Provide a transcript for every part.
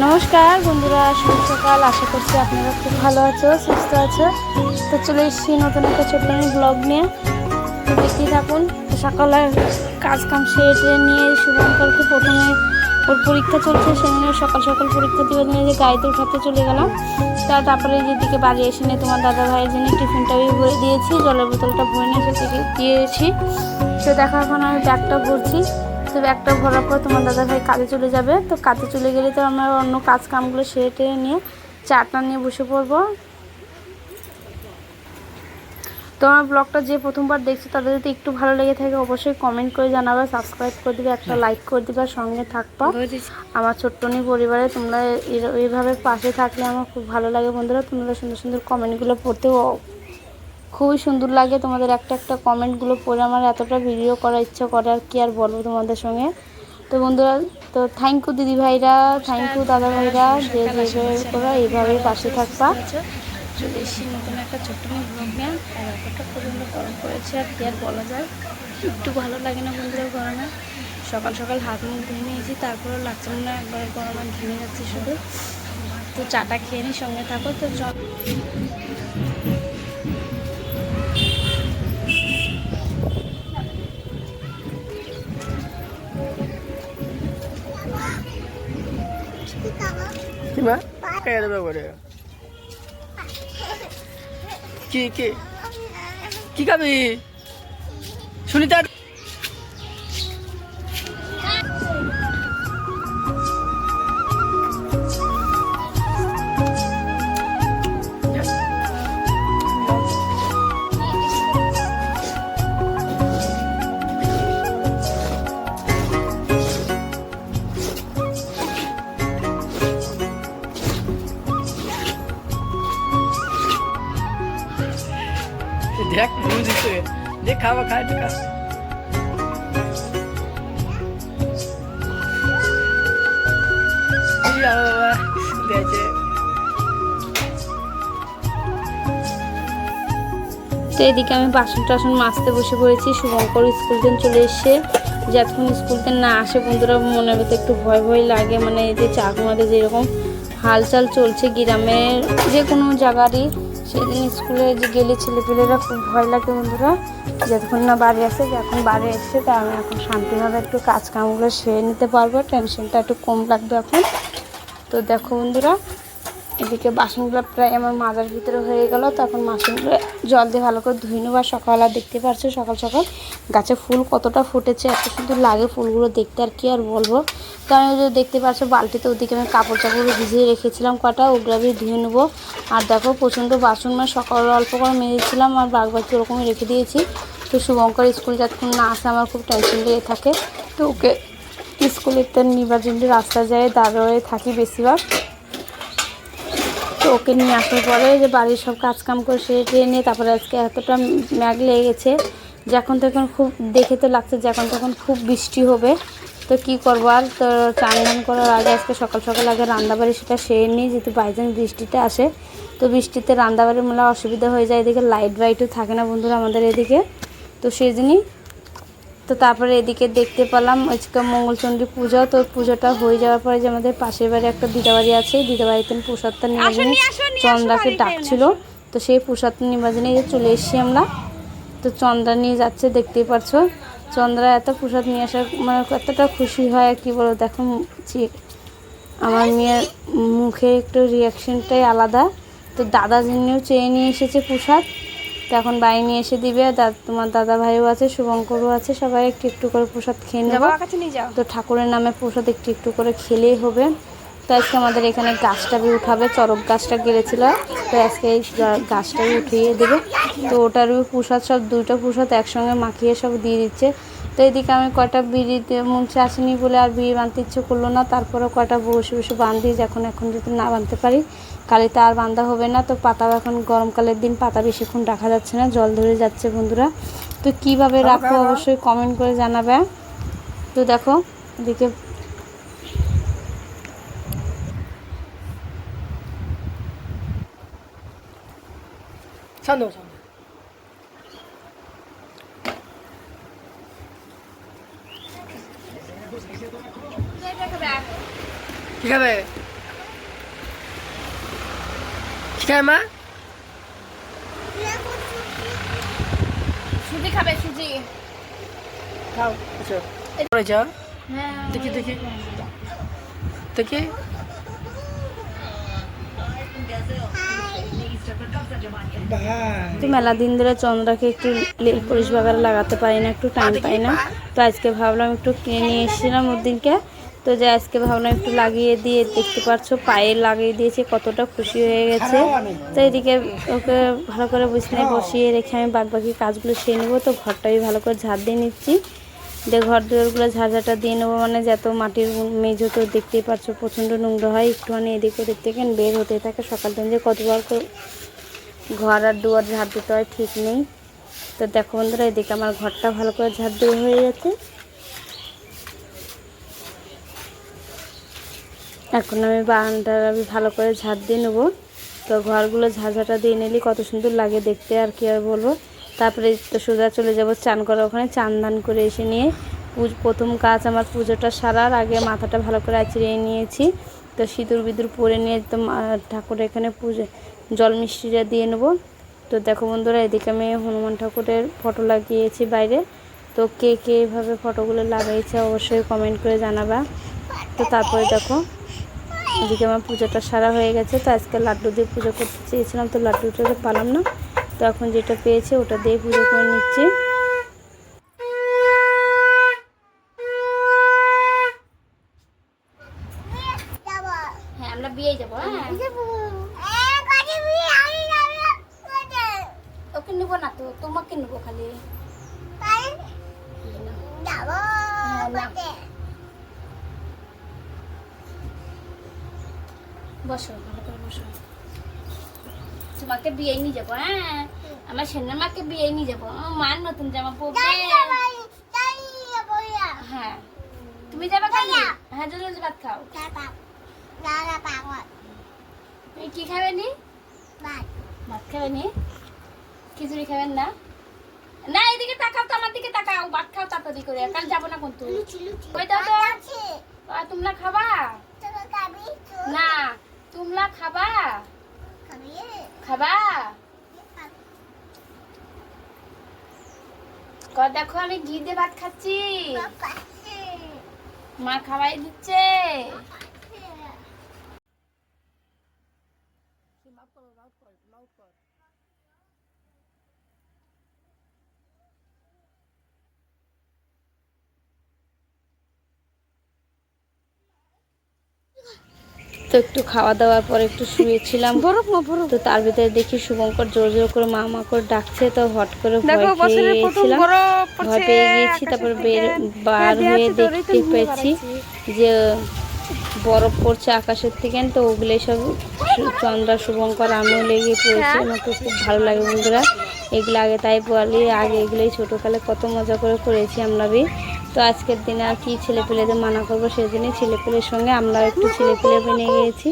নমস্কার, বন্ধুরা, শুভ সকাল। আশা করছি আপনারা খুব ভালো আছো, সুস্থ আছো। তো চলে এসেছি নতুন একটা ছোট্ট ব্লগ নিয়ে। তো দেখতেই থাকুন, তো সকালে কাজ কাম সেরে নিয়ে শুভঙ্করকে প্রথমে ওর পরীক্ষা চলছে সেখানে সকাল সকাল পরীক্ষা দিয়ে নিয়ে যে গাড়িতে উঠাতে চলে গেলাম। তা তারপরে যেদিকে বাড়ি এসে নিয়ে তোমার দাদা ভাইয়ের জন্য টিফিনটা ভরে দিয়েছি, জলের বোতলটা ভরে নিয়ে সেদিকে দিয়েছি। তো দেখো এখন আমি ব্যাগটা ভরছি। তো ব্যাগটা ভরার পর তোমার দাদা ভাই কাজে চলে যাবে। তো কাজে চলে গেলে তো আমরা অন্য কাজ কামগুলো সেরে টেরে নিয়ে চাটা নিয়ে বসে পড়ব। তো আমার ব্লগটা যে প্রথমবার দেখছ তাদের যদি একটু ভালো লেগে থাকে অবশ্যই কমেন্ট করে জানাবে সাবস্ক্রাইব করে দিবে একটা লাইক করে দিবে সঙ্গে থাকবা। আমার ছোট্টনি পরিবারে তোমরা এর- এইভাবে পাশে থাকলে আমার খুব ভালো লাগে বন্ধুরা। তোমরা সুন্দর সুন্দর কমেন্টগুলো পড়তেও খুবই সুন্দর লাগে তোমাদের একটা একটা কমেন্টগুলো পড়ে আমার এতটা ভিডিও করার ইচ্ছা করে আর কি আর বলব তোমাদের সঙ্গে। তো বন্ধুরা, তো থ্যাংক ইউ দিদি ভাইরা থ্যাংক ইউ দাদা ভাইরা, যে যেভাবে করে এইভাবেই পাশে থাকবা। চলে এসেছি নতুন একটা ছোট্ট মেয়ে ব্লগ নিয়ে। আর এতটা আর বলা যায়। একটু ভালো লাগে না বন্ধুরা গরমে। সকাল সকাল হাত মুখ ধুয়ে নিয়েছি তারপরে লাগছে হয় একবার গরমে ঘেমে যাচ্ছি শুধু। তো চাটা খেয়ে নিই, সঙ্গে থাকো, তো চল কি মা কায়া দেবে করে কি কি? কি খাবি? দেখ দেখ খাওয়া খায় তো খা এই বাবা দেখে তো এদিকে আমি বাসন টাসন মাজতে বসে পড়েছি। শুভঙ্কর স্কুল থেকে চলে এসছে। যতক্ষণ স্কুল থেকে না আসে বন্ধুরা মনের ভেতরে একটু ভয় ভয় লাগে। মানে এই যে চাকুমাতে যেরকম হালচাল চলছে গ্রামের যে কোনো জায়গারই। সেদিন স্কুলে যে গেলে ছেলেপেলেরা খুব ভয় লাগে বন্ধুরা, যতক্ষণ না বাড়ি আসে, যখন বাড়ি এসে তা আমি এখন শান্তিভাবে একটু কাজকামগুলো সেরে নিতে পারব টেনশনটা একটু কম লাগবে এখন। তো দেখো বন্ধুরা এদিকে বাসনগুলো প্রায় আমার মাজার ভিতরে হয়ে গেল, তখন বাসনগুলো জল দিয়ে ভালো করে ধুয়ে নেব। আর সকালবেলা দেখতে পারছ, সকাল সকাল গাছে ফুল কতটা ফুটেছে, এত সুন্দর লাগে ফুলগুলো দেখতে, আর কি আর বলব? তো আমি দেখতে পাচ্ছ বালতিতে ওদিকে আমি কাপড় চাপড় ভিজিয়ে রেখেছিলাম কটা, ওগুলো আমি ধুয়ে নেব। আর দেখো, প্রচণ্ড বাসন মানে সকাল অল্প করে মেরেছিলাম আর বাঘ বাকি ওরকমই রেখে দিয়েছি। তো শুভঙ্কর স্কুল যতক্ষণ না আসে আমার খুব টেনশন লেগে থাকে। তো ওকে স্কুলের তো নিবার জন্য রাস্তা যায় দাঁড়িয়ে থাকি বেশিরভাগ। তো ওকে নিয়ে আসার পরে যে বাড়ির সব কাজ কাম করে সেরে টেরে নিয়ে তারপরে আজকে এতটা ম্যাগ লেগে গেছে যখন তখন খুব, দেখে তো লাগছে যে যখন তখন খুব বৃষ্টি হবে। তো কি করব আর? তো চান টান করার আগে আজকে সকাল সকাল আগে রান্নাবাড়ি সেটা সেরে নিই, যেহেতু বাইচান্স বৃষ্টিটা আসে। তো বৃষ্টিতে রান্নাবাড়ি মেলা অসুবিধা হয়ে যায়, এদিকে লাইট বাইটও থাকে না বন্ধুরা আমাদের এদিকে। তো সেই জন্যই তো তারপরে এদিকে দেখতে পেলাম আজকে মঙ্গলচণ্ডী পুজো তো পুজোটা হয়ে যাওয়ার পরে যে আমাদের পাশের বাড়ি একটা দিদাবাড়ি আছে দিদাবাড়িতে প্রসাদটা নিয়ে চন্দ্রাকে ডাকছিল। তো সেই প্রসাদটা এই যে চলে এসেছি আমরা। তো চন্দ্রা নিয়ে যাচ্ছে দেখতেই পারছ। চন্দ্রা এত প্রসাদ নিয়ে আসার মানে কতটা খুশি হয় আর কি বলো দেখো আমার মেয়ের মুখের একটু রিয়াকশনটাই আলাদা। তো দাদা জন্যও চেয়ে নিয়ে এসেছে প্রসাদ। তো এখন বাই নিয়ে এসে দিবে। তোমার দাদা ভাইও আছে শুভঙ্করও আছে সবাই একটু একটু করে প্রসাদ খেয়ে নেব। তো ঠাকুরের নামে প্রসাদ একটু একটু করে খেলেই হবে। তো আজকে আমাদের এখানে গাছটা উঠাবে চরক গাছটা গেড়েছিল। তো আজকে এই গাছটা উঠিয়ে দেবে। তো ওটারও প্রসাদ সব দুইটা প্রসাদ একসঙ্গে মাখিয়ে সব দিয়ে দিচ্ছে। তো এদিকে আমি কয়টা বিড়ি দিয়ে মুছে আসেনি বলে আর বিড়ি বাঁধতে ইচ্ছে করল না। তারপরে কয়টা বসে বসে বাঁধি যখন এখন যদি না বাঁধতে পারি কালিতে আর বাঁধা হবে না। তো পাতা এখন গরমকালের দিন পাতা বেশিক্ষণ রাখা যাচ্ছে না জল ধরে যাচ্ছে বন্ধুরা। তো কীভাবে রাখব অবশ্যই কমেন্ট করে জানাবে। তো দেখো এদিকে শান্ত কি খাবে কি খায় মা? সুজি খাবে সুজি। খাও আচ্ছা পরে যাও। হ্যাঁ। দেখি দেখি। দেখি। তো মেলা দিন ধরে চন্দ্রাকে একটু লীল পলিশ বাগারে লাগাতে পারি না একটু টাইম পাই না। তো আজকে ভাবলাম একটু কিনে নিয়ে এসেছিলাম ওর দিনকে। তো যে আজকে ভাবলাম একটু লাগিয়ে দিয়ে দেখতে পাচ্ছ পায়ে লাগিয়ে দিয়েছে কতটা খুশি হয়ে গেছে। তো এদিকে ওকে ভালো করে বিছনায় বসিয়ে রেখে আমি বাকি কাজগুলো সেরে নেব। তো ঘরটাই ভালো করে ঝাড় দিয়ে নিচ্ছি। যে ঘর দুয়ারগুলো ঝাড়ঝাটা দিয়ে নেব মানে যত মাটির মেঝো তো দেখতেই পাচ্ছ প্রচণ্ড নোংরা হয়। একটুখানি এদিক ওদিক থেকে বের হতে থাকে। সকাল যে কতবার করে ঘর আর দুয়ার ঝাড় দিতে হয় ঠিক নেই। তো দেখো বন্ধুরা এদিকে আমার ঘরটা ভালো করে ঝাড় দেওয়া হয়ে গেছে। এখন আমি বারান্দার আমি ভালো করে ঝাড় দিয়ে নেব। তো ঘরগুলো ঝাড়ঝাটা দিয়ে নিলে, কত সুন্দর লাগে দেখতে, আর কি আর বলব? তারপরে তো সোজা চলে যাব চান করা ওখানে, চান দান করে এসে নিয়ে প্রথম কাজ আমার পুজোটা সারার, আগে মাথাটা ভালো করে আঁচড়িয়ে নিয়েছি। তো সিঁদুর বিদুর পরে নিয়ে তো ঠাকুরের এখানে পুজো জল মিষ্টিটা দিয়ে নেব। তো দেখো বন্ধুরা, এদিকে আমি হনুমান ঠাকুরের ফটো লাগিয়েছি বাইরে। তো কে কে এইভাবে ফটোগুলো লাগাইছে অবশ্যই কমেন্ট করে জানাবা। তো তারপরে দেখো এদিকে আমার পুজোটা সারা হয়ে গেছে তো আজকে লাড্ডু দিয়ে পুজো করতে চেয়েছিলাম তো লাড্ডুটা তো পালাম না। তো এখন যেটা পেয়েছে ওটা দিয়ে পুজো করে নিচ্ছি। হ্যাঁ আমরা বিয়ে যাব হ্যাঁ ওকে নেব না তো তোমাকে নেব খালি। বসো ভালো করে বসো। তোমাকে বিয়ে নিয়ে যাব হ্যাঁ? আমার সেনের মাকে বিয়ে নিয়ে যাব। আমার মার নতুন জামা পরবে। হ্যাঁ। তুমি যাবে খালি হ্যাঁ জলদি ভাত খাও। তুমি কি খাবে নি? ভাত। খাবে নি? খিচুড়ি খাবেন না? না এদিকে তাকাও তো আমার দিকে তাকাও। ভাত খাও তাড়াতাড়ি করে। কাল যাব না কিন্তু ওই দাও তো আর তোমরা খাবা না তোমরা খাবা খাবা? ক দেখো আমি ঘি দিয়ে ভাত খাচ্ছি। মা খাওয়াই দিচ্ছে। তো একটু খাওয়া দাওয়ার পর একটু শুয়েছিলাম। তো তার ভিতরে দেখি শুভঙ্কর জোর জোর করে মা মা করে ডাকছে তো হট করে ভয় পেয়ে গিয়েছি তারপর বের বার হয়ে দেখতে পেয়েছি যে বরফ পড়ছে আকাশের থেকে তো ওগুলো সব চন্দ্রা শুভঙ্কর আমিও লেগে পড়েছি। আমাকে খুব ভালো লাগে বন্ধুরা। এগুলো আগে তাই বলি আগে এগুলোই ছোটোকালে কত মজা করে করেছি আমরা তো আজকের দিনে আর কি ছেলেপেলেদের মানা করব সেদিনই ছেলেপেলের সঙ্গে আমরা একটু ছেলেপেলে বেনে গিয়েছি।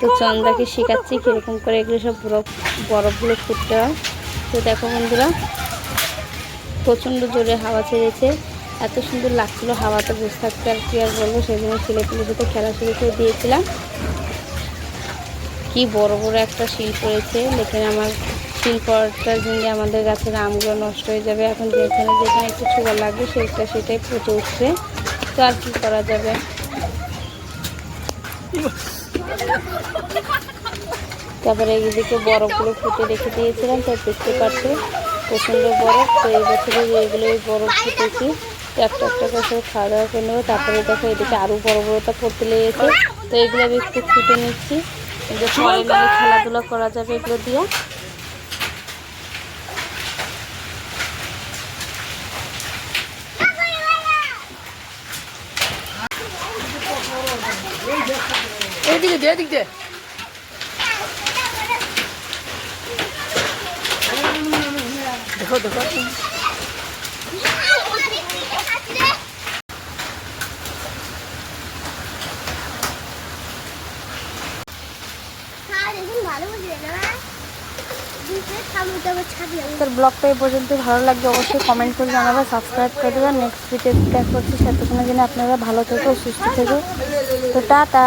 তো চন্দ্রাকে শেখাচ্ছি কীরকম করে এগুলো সব বরফ, বরফগুলো ফুটতে হয়। তো দেখো বন্ধুরা, প্রচণ্ড জোরে হাওয়া ছেড়েছে। এত সুন্দর লাগছিল হাওয়াতে বসে থাকতে আর কি আর বলব সেই জন্য ছেলেপুলের সাথে খেলা শুরু করে দিয়েছিলাম। কি বড় বড় একটা শিল পড়েছে লেকিন আমার শিল পড়াটার জন্য আমাদের গাছের আমগুলো নষ্ট হয়ে যাবে। এখন যেখানে যেখানে একটু সুগার লাগবে সেটা সেটাই পচে উঠছে। তো আর কি করা যাবে? তারপরে এইদিকে বরফগুলো ফুটে রেখে দিয়েছিলাম, তো দেখতে পাচ্ছ প্রচণ্ড বরফ। তো এই বছরে এগুলো বরফ ফুটেছি। একটা একটা করে সব খাওয়া দাওয়া করে নেব। তারপরে দেখো এদিকে আরও বড় বড়টা পড়তে লেগেছে। তো এগুলো আমি একটু ফুটে নিচ্ছি। পরে মিলে খেলাধুলা করা যাবে এগুলো দিয়ে। এইদিকে দে, এদিক দে। দেখো দেখো। তোর ব্লগটা এই পর্যন্ত ভালো লাগবে অবশ্যই কমেন্ট করে জানাবে সাবস্ক্রাইব করে দেবে। নেক্সট ভিডিও দেখা করছি সেতক্ষণের জন্য আপনারা ভালো থেকো, সুস্থ থেকো। তো টাটা।